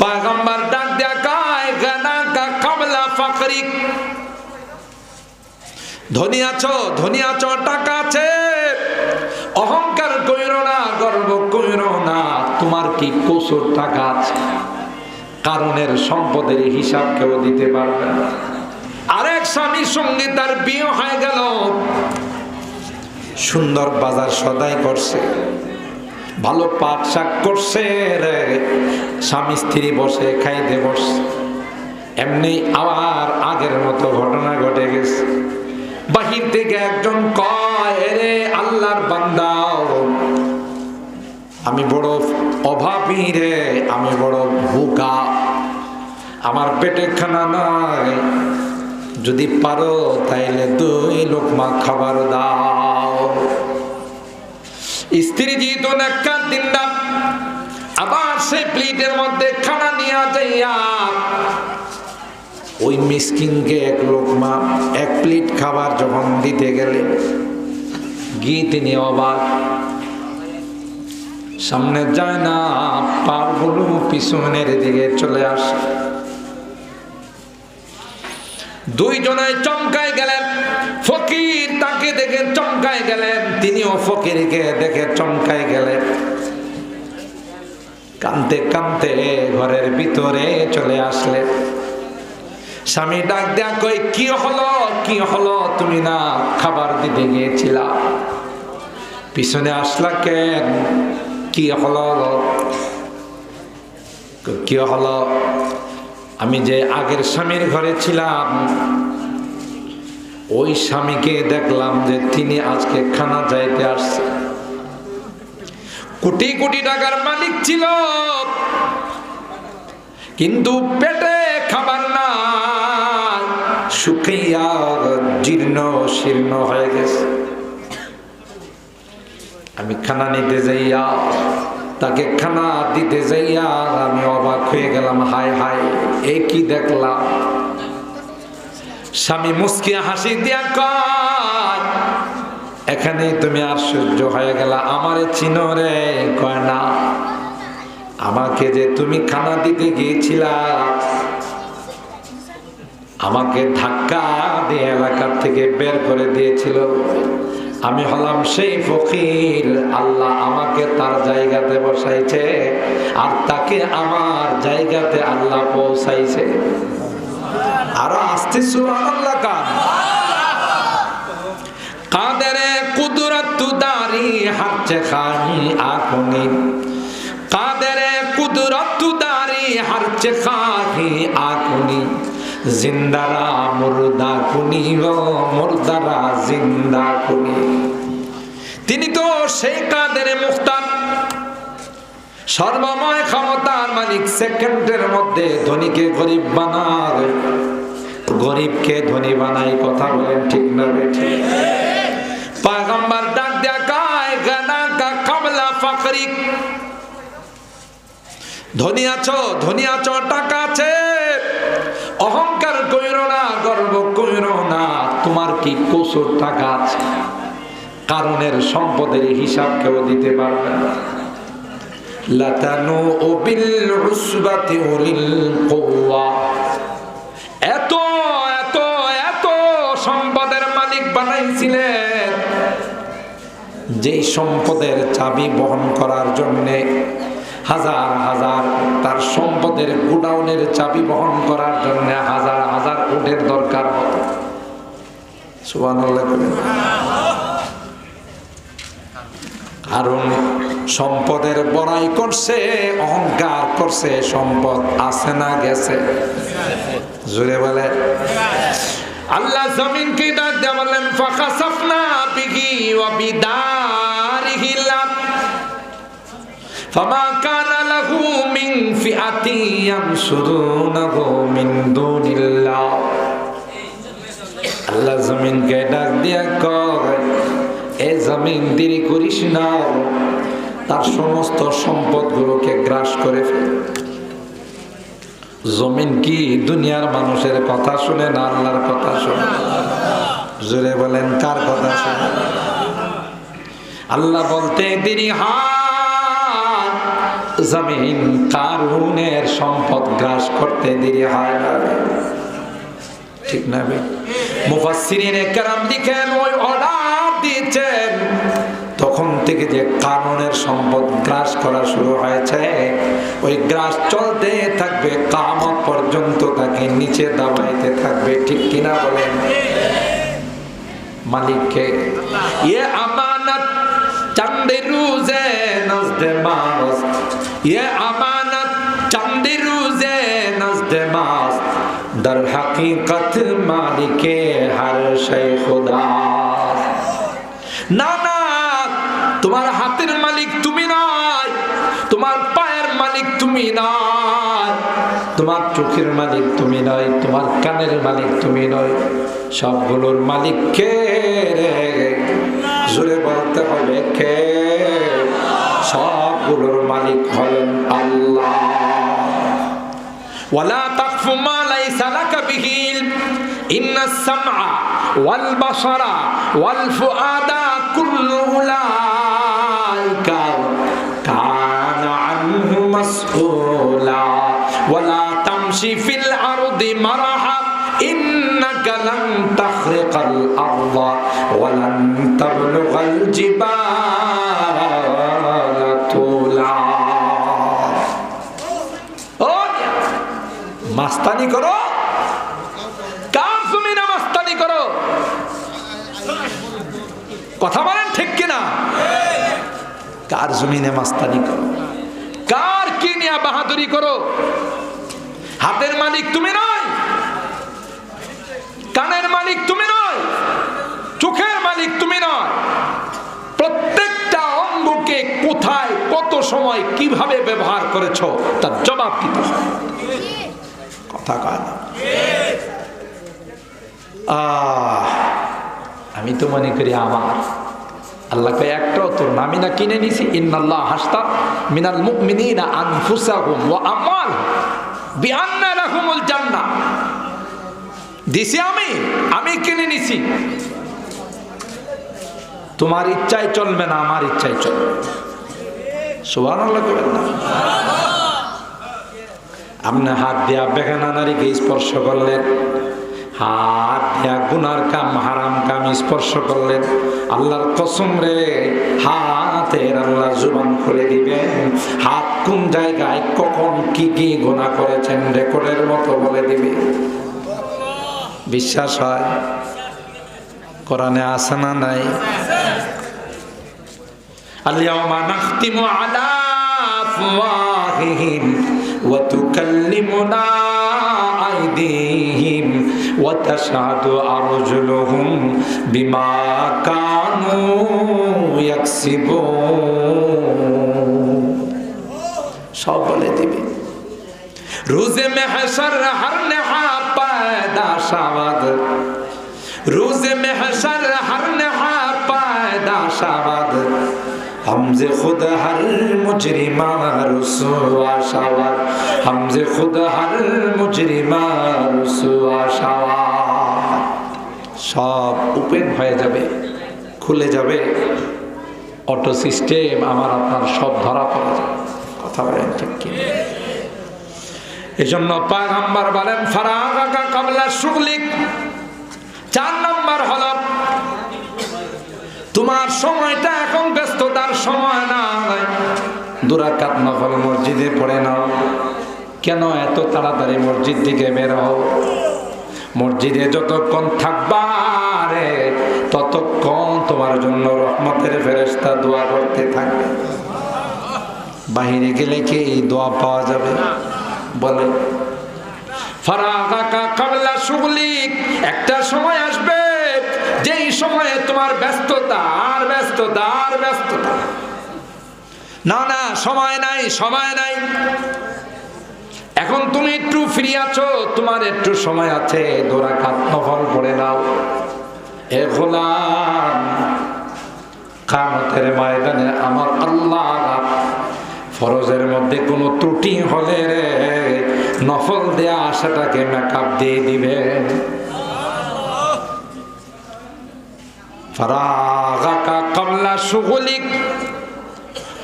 পাগম্বার ডাক দেয়া কায় গানা কা ধনী আছো ধনী আছো টাকা আছে অহংকার কইর না গর্ব কইর না তোমার কি কসুর টাকা আছে কারণের সম্পদের হিসাব কেউ দিতে পারবে না আরেক স্বামীর সঙ্গে তার বিয়ে হয়ে গেল সুন্দর বাজার সদাই করছে ভালো পাট শাক করছে রে। স্বামী স্ত্রী বসে খাইতে বসছে। এমনি আবার আগের মতো ঘটনা ঘটে গেছে। বাহির থেকে একজন কয় রে আল্লাহর বান্দাও, আমি বড় অভাবী রে, আমি বড় ভুকা আমার পেটে খানা নাই যদি পারো তাইলে দুই লোকমা খাবার দাও। স্ত্রী যেহেতু দিন আবার সেই প্লেটের মধ্যে খানা নিয়ে যাইয়া ওই মিসকিনকে এক লোক লোকমা এক প্লেট খাবার যখন দিতে গেলে গিয়ে তিনি অবাক সামনে যায় না পাগুলো পিছনের দিকে চলে আসে। দুইজনে চমকায় গেলেন। ফকির তাকে দেখে চমকায় গেলেন। তিনিও ফকিরকে দেখে চমকায় গেলেন। কানতে কানতে ঘরের ভিতরে চলে আসলেন। স্বামী ডাক দেয়া কই কি হলো? কি হলো? তুমি না খাবার দিতে গিয়েছিলা। পিছনে আসলা কেন? কি হলো কি হলো? আমি যে আগের স্বামীর ঘরে ছিলাম, ওই স্বামীকে দেখলাম যে তিনি আজকে খানা যাইতে আসছে। কোটি কোটি টাকার মালিক ছিল, কিন্তু পেটে খাবার না শুকিয়া জীর্ণ শীর্ণ হয়ে গেছে। আমি খানা নিতে যাইয়া তাকে খানা দিতে যাইয়া আমি অবাক হয়ে গেলাম, হায় হায়, এ কি দেখলাম স্বামী মুসকিয়া হাসি দিয়া কয় এখানে তুমি আশ্চর্য হয়ে গেলা, আমারে চিনো রে। কয়, না, আমাকে যে তুমি খানা দিতে গিয়েছিলা, আমাকে ধাক্কা দিয়ে এলাকার থেকে বের করে দিয়েছিল। আমি হলাম সেই ফকির, আল্লাহ আমাকে তার জায়গাতে বসাইছে আর তাকে আমার জায়গাতে আল্লাহ পৌঁছাইছে। আরও আসতে আল্লাহ কান। কাদেরে কুদরত দারি হারছে খানি আকুনি কাদেরে কুদরত দারি হারছে খাহি আকুনি জিন্দারা মুর্দা কুনি মুর্দারা জিন্দা কুনি। তিনি তো সেই কাদের মুখতার। সর্বময় ক্ষমতার মালিক সেকেন্ডের মধ্যে ধনীকে গরিব বানায়। গরিবকে ধনী বানাই কথা বলেন ঠিক না বেঠে পাগম্বার ডাক দেয়া গায়, গানা গা কামলা ফাকরিক ধনী আছো ধনী আছো, টাকা আছে অহংকার কইর না গর্ব কইর না তোমার কি টাকা আছে। কারণের সম্পদের হিসাব কেউ দিতে পারবে না। লাতানু সম্পদের চাবি বহন করার জন্যে হাজার হাজার তার সম্পদের গুডাউনের চাবি বহন করার জন্য হাজার হাজার উঠের দরকার হতো। সুবহানাল্লাহ বলেন। কারণ সম্পদের বড়াই করছে অহংকার করছে সম্পদ আছে না গেছে জোরে বলে আল্লাহ জমিনকে ডাক দিয়ে বললেন ফাখাসাফনা বিহি ওয়া বিদারিহি লাত فما كان له من فئة ينصرونه من دون الله আল্লাহ জমিনকে ডাক দিয়া কয়, এ জমিন দেরি করিস না। তার সমস্ত সম্পদগুলোকে গ্রাস করে জমিন কি দুনিয়ার মানুষের কথা শুনে না আল্লাহর কথা শুনে? জোরে বলেন, কার কথা শুনে? আল্লাহ বলতে, দেরি হাত জমিন কারুনের সম্পদ গ্রাস করতে দেরি হয় না ঠিক না মুফাসসিরিনে কেরাম লিখেন, ওই অর্ডার তখন থেকে যে কানুনের সম্পদ গ্রাস করা শুরু হয়েছে, ওই গ্রাস চলতে থাকবে, কামত পর্যন্ত তাকে নিচে দাবাইতে থাকবে, ঠিক কিনা বলেন? মালিককে ইয়ে আমানত চান্দে রুজে নজদে মাস ইয়ে আমানত চান্দে রুজে নজদে মাস দর হকীকত মালিকে হর শে খুদা না না তোমার হাতের মালিক তুমি নয় তোমার পায়ের মালিক তুমি নয় তোমার চোখের মালিক তুমি নয় তোমার কানের মালিক তুমি নয় সবগুলোর মালিক কে জোরে বলতে হবে কে? সবগুলোর মালিক হলেন আল্লাহ। ওয়ালা ইন্না সামআ ওয়াল বাসারা ওয়াল ফুআদা কুল্লু উলাইকা কানা আনহু মাসউলা ওয়ালা তামশি ফিল আরদি মারাহা ইন্নাকা লান তাখরিকাল আরদা ওয়ালান তাবলুগাল জিবালা তুলা। মাস্তানি করো। কথা বলেন ঠিক কিনা? কার জমিনে মাস্তানি করো? কার কি নিয়ে বাহাদুরি করো? হাতের মালিক তুমি নয় কানের মালিক তুমি নয় চোখের মালিক তুমি নয়। প্রত্যেকটা অঙ্গকে কোথায় কত সময় কীভাবে ব্যবহার করেছ তার জবাব দিতে কথা কয় আহ, আমি তো মনে করি আমার আল্লাহকে একটাও তোর না। আমি না কিনে নিছি। ইন্নাল্লাহ হাসতা মিনাল মুমিনিনা আনফুসাহুম ওয়া আমওয়াল বিআন্না লাহুমুল জান্নাহ। দিছি আমি আমি কিনে নিছি। তোমার ইচ্ছায় চলবে না, আমার ইচ্ছায় চলবে সুবহানাল্লাহ কবেন না। আপনি হাত দিয়া বেগানা নারীকে স্পর্শ করলেন। হাত দেয়া গুনার কাম, হারাম কাম স্পর্শ করলেন। আল্লাহর কসম রে, হাতের আল্লাহ জুবান খুলে দিবেন। হাত কোন জায়গায় কখন কি কি গুণা করেছেন রেকর্ডের মতো বলে দিবে। বিশ্বাস হয়? কোরআনে আছে না নাই? আল্লাহ وتشهد أرجلهم بما كانوا يكسبون। সব বলে দিবে। রোজে মেহসর হর নেহা পায়দা শামাদ রোজে মেহসর হর নেহা পায়দা শামাদ হামজে খুদা হার মুজরিমা রসুয়া সাওয়ার হামজে খুদা হার মুজরিমা রসুয়া সাওয়ার সব ওপেন হয়ে যাবে, খুলে যাবে। অটো সিস্টেম আমার আপনার সব ধরা পড়ে যাবে। কথা বলেন ঠিক কি এজন্য পাক আম্বার বলেন ফারাগা কমলা শুকলিক চার নম্বর হলো তোমার সময়টা এখন ব্যস্ততার সময় না দুরাকাত নফল মসজিদে পড়ে নাও। কেন এত তাড়াতাড়ি মসজিদ থেকে বের হও? মসজিদে যতক্ষণ থাকবা রে, ততক্ষণ তোমার জন্য রহমতের ফেরেস্তা দোয়া করতে থাকবে। বাহিরে গেলে কি এই দোয়া পাওয়া যাবে? বলে, ফারাগাকা কাবলা শুগলিক, একটা সময় আসবে যেই সময়ে তোমার ব্যস্ততা, আর ব্যস্ততা আর ব্যস্ততা। না না, সময় নাই সময় নাই। এখন তুমি একটু ফ্রি আছো, তোমার একটু সময় আছে দোরা কাত নফল পড়ে নাও। এ গোলাম, কামতের ময়দানে আমার আল্লাহ, ফরজের মধ্যে কোনো ত্রুটি হলে নফল দেয়া আশাটাকে মেকআপ দিয়ে দিবে। ফারাগাকা কামলা সুগলিক।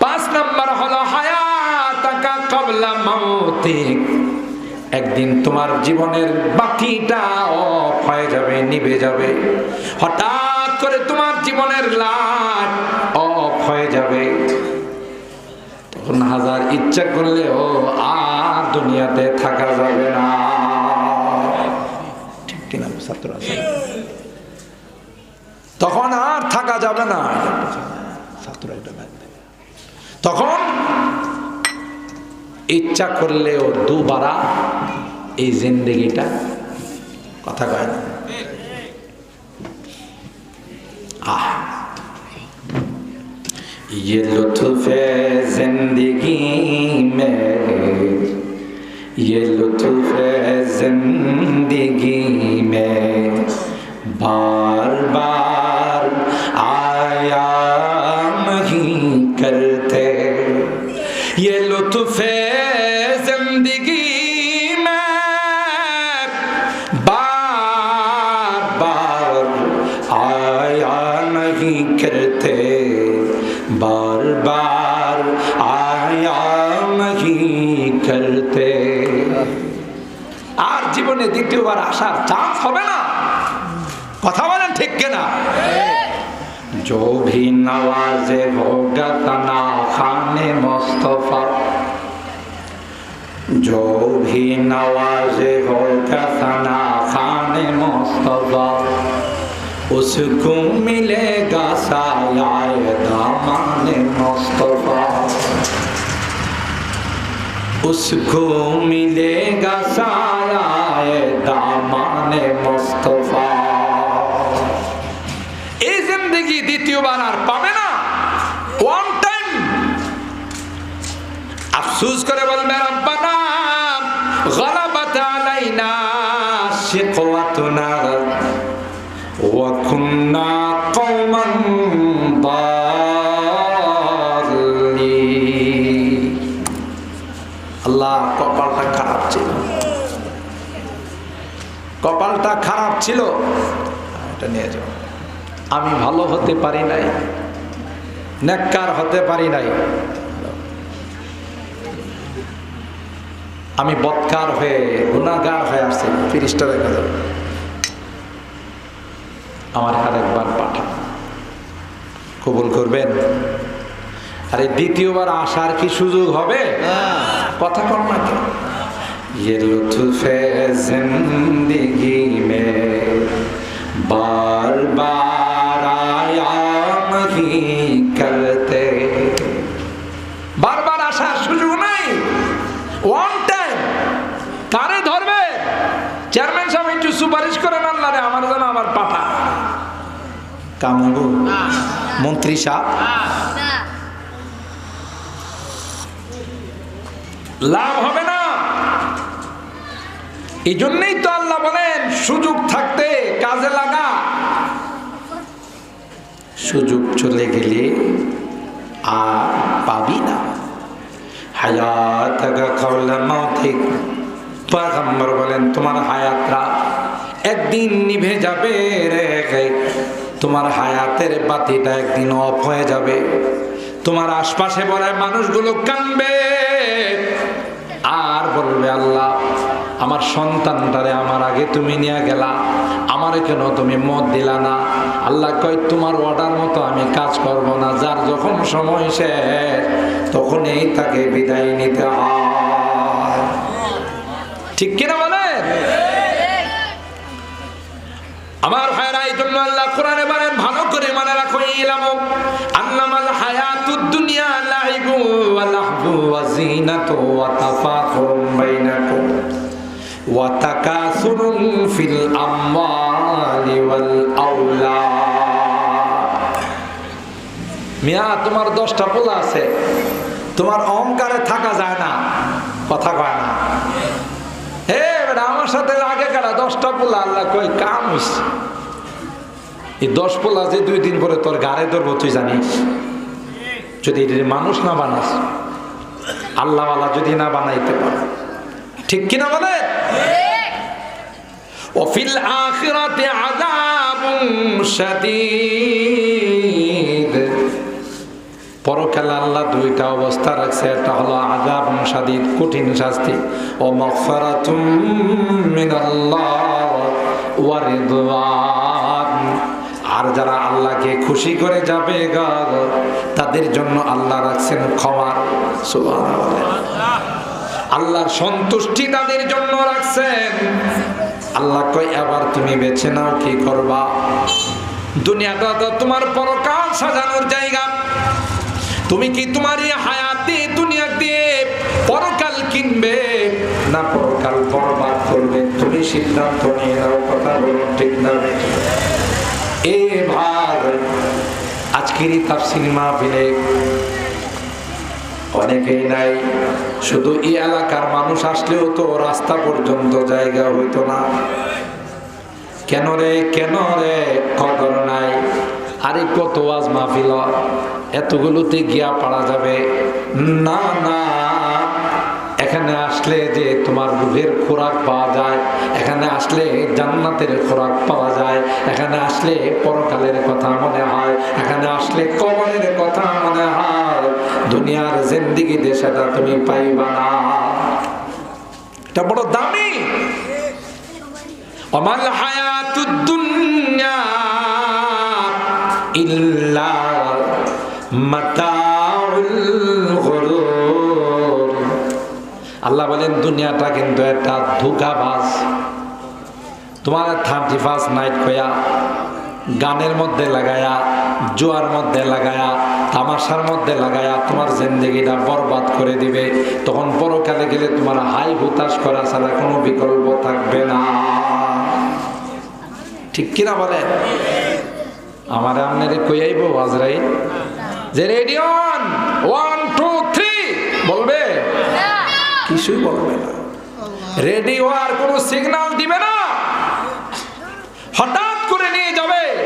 পাঁচ নাম্বার হলো হায়াত কবলা মৌতিক একদিন তোমার জীবনের বাতিটা অফ হয়ে যাবে, নিভে যাবে। হঠাৎ করে তোমার জীবনের লাইট অফ হয়ে যাবে। তখন হাজার ইচ্ছা করলেও আর দুনিয়াতে থাকা যাবে না। ঠিক কিনা ছাত্র আছে তখন আর থাকা যাবে না ছাত্র একটা ব্যাগ দেবে। তখন ইচ্ছা করলেও দুবারা এই জিন্দগিটা কথা কয় না আহ ये लुत्फ है जिंदगी में ये लुत्फ है जिंदगी में बार बार बार आया नहीं करते আর জীবনে দ্বিতীয়বার আসার চান্স হবে না কথা বলেন ঠিক কিনা जो भी नवाजे होगा तना खाने मुस्तफा जो भी नवाजे होगा तना खाने मुस्तफा उसको मिलेगा सायाए दामाने मुस्तफा उसको मिलेगा सायाए दामाने मुस्तफा এই জিন্দগি দ্বিতীয়বার আর পাবে না ওয়ান টাইম আফসুস করে বলবে রব্বানা গলাবাত আলাইনা শিকওয়াতুনা ছিল এটা নিয়ে যাও। আমি ভালো হতে পারি নাই নেককার হতে পারি নাই। আমি বৎকার হয়ে গুণাগার হয়ে আসছি তিরিশটা রেখে দেব আমার আর একবার পাঠা কবুল করবেন? আরে দ্বিতীয়বার আসার কি সুযোগ হবে? কথা কর না কেন ये लुत्फ है जिंदगी में बार बार आया नहीं करते বারবার আসার সুযোগ নাই ওয়ান টাইম কারে ধরবে চেয়ারম্যান সাহেব একটু সুপারিশ করেন আল্লাহ রে আমার যেন আমার পাঠা কামু মন্ত্রী সাহেব লাভ হবে না এই জন্যই তো আল্লাহ বলেন, সুযোগ থাকতে কাজে লাগা। সুযোগ চলে গেলে আর পাবি না। বলেন, তোমার হায়াতরা একদিন নিভে যাবে রে তোমার হায়াতের বাতিটা একদিন অফ হয়ে যাবে। তোমার আশপাশে বলে মানুষগুলো কানবে আর বলবে আল্লাহ আমার সন্তানটারে আমার আগে তুমি নিয়ে গেলা। আমারে কেন তুমি মত দিলা না? আল্লাহ কয়, তোমার অর্ডার মতো আমি কাজ করব না। যার যখন সময় শেষ তখন এই তাকে বিদায় নিতে হয়। ঠিক কিনা বলেন? আমার ভাইরা এই জন্য আল্লাহ কোরআনে বলেন, ভালো করে মনে রাখো ইলাম আল্লামাল হায়াতুদ দুনিয়া লাইবু ওয়া লাহবু ওয়া জিনাতু ওয়া তাফাখুরুম বাইনাকুম। ফিল আমওয়ালি ওয়াল আওলাদ মিয়া, তোমার দশটা পোলা আছে। তোমার অহংকারে থাকা যায় না, কথা কয় না। হে আমার সাথে আগে কাটা দশটা পোলা আল্লাহ কই, কাম এই দশ পোলা যে দুই দিন পরে তোর গাড়ে ধরবো, তুই জানিস। যদি মানুষ না বানাস, আল্লাহওয়ালা যদি না বানাইতে পারে। ঠিক কিনা বলে? ওফিল আখিরাতে আযাবুন শাদীদ। পরকালে আল্লাহ দুইটা অবস্থা রাখছে একটা হলো আজাব সাদিদ কঠিন শাস্তি। ও মগফিরাতুম মিনাল্লাহ ওয়া রিদওয়ান। আর যারা আল্লাহকে খুশি করে যাবে গা তাদের জন্য আল্লাহ রাখছেন ক্ষমার সুবহানাল্লাহ। আল্লাহর সন্তুষ্টি তাদের জন্য রাখছেন। আল্লাহ কই আবার তুমি বেছে নাও কি করবা? দুনিয়াটা তো তোমার পরকাল সাজানোর জায়গা। তুমি কি তোমার এই হায়াতে দুনিয়া দিয়ে পরকাল কিনবে? না, পরকাল বরবাদ করবে। তুমি সিদ্ধান্ত নিয়ে নাও, কথা বলুন ঠিক না এ ভাই আজকেরই তাফসির মাহফিলে অনেকেই নাই। শুধু এই এলাকার মানুষ আসলেও তো রাস্তা পর্যন্ত জায়গা হইতো না। কেন রে কেন রে কদর নাই। আরে কত আজ মাহফিল। এতগুলোতে গিয়া পারা যাবে? না না। এখানে আসলে যে তোমার রুহের খোরাক পাওয়া যায়, এখানে আসলে জান্নাতের খোরাক পাওয়া যায়, এখানে আসলে পরকালের কথা মনে হয়, এখানে আসলে কবরের কথা মনে হয়। দুনিয়ার জিন্দিগিতে সেটা তুমি পাইবা না। এটা বড় দামি। অমাল হায়াতুদ্দুনিয়া ইল্লা মাতাউল গুরুর আল্লাহ বলেন, দুনিয়াটা কিন্তু একটা ধোকাবাজ। তোমার থার্টি ফার্স্ট নাইট কয়া গানের মধ্যে লাগায়া, জোয়ার মধ্যে লাগায়া তামাশার মধ্যে লাগায়া তোমার জিন্দগিটা বরবাদ করে দিবে। তখন পরকালে গেলে তোমার হাই হুতাশ করা ছাড়া কোনো বিকল্প থাকবে না। ঠিক কিনা বলে? আমার আপনারে কইয়াইব আজরাই যে রেডিয়ন ওয়ান, টু, থ্রি! বলবে? কিছুই বলবে না। রেডিও আর কোনো সিগন্যাল দিবে না। হঠাৎ করে নিয়ে যাবে।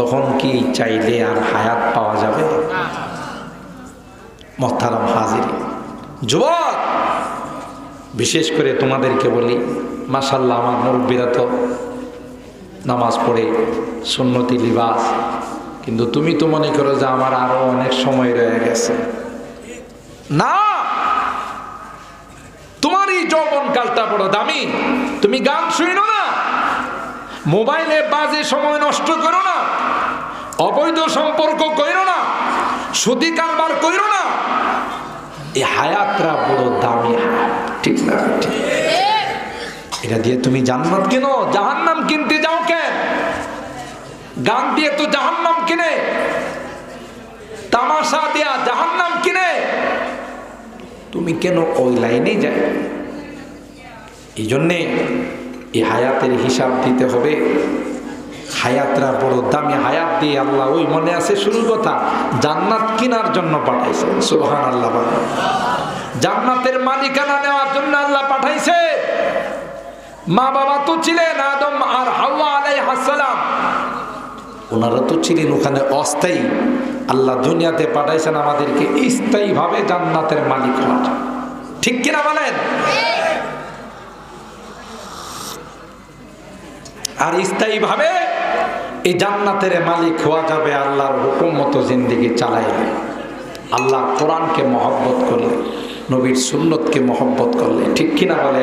তখন কি চাইলে আর হায়াত পাওয়া যাবে? মহতারাম হাজির। যুবক, বিশেষ করে তোমাদেরকে বলি মাসাল্লাহ আমার মুরব্বীরা তো নামাজ পড়ে, সুন্নতি লিবাস, কিন্তু তুমি তো মনে করো যে আমার আরও অনেক সময় রয়ে গেছে। না! তোমার এই যৌবন কালটা বড় দামি। তুমি গান শুনো না। মোবাইলে বাজে সময় নষ্ট করো না। অবৈধ সম্পর্ক করো না। সুদি কারবার করো না। এই হায়াতরা বড় দামি ঠিক না এটা দিয়ে তুমি জান্নাত কেন, জাহান্নাম কিনতে যাও কেন? গান দিয়ে তো জাহান্নাম কিনে। তামাশা দেয়া জাহান্নাম কিনে। তুমি কেন ওই লাইনে যাই এই জন্যে এই হায়াতের হিসাব দিতে হবে। হায়াতরা বড় দামি হায়াত দিয়ে আল্লাহ ওই মনে আছে শুরু কথা, জান্নাত কেনার জন্য পাঠাইছে। সোহান আল্লাহ। জান্নাতের মালিকানা নেওয়ার জন্য আল্লাহ পাঠাইছে। মা বাবা তো ছিলেন আদম আর হাওয়া আলাই হাসালাম ওনারা তো ছিলেন ওখানে অস্থায়ী। আল্লাহ দুনিয়াতে পাঠাইছেন আমাদেরকে স্থায়ী ভাবে জান্নাতের মালিক হওয়ার। ঠিক কিনা বলেন? আর স্থায়ী ভাবে এই জান্নাতের মালিক হওয়া যাবে আল্লাহর হুকুম মতো জিন্দিগি চালাইলে। আল্লাহ কোরআনকে মহব্বত করলে, নবীর সুন্নতকে মহব্বত করলে। ঠিক কিনা বলে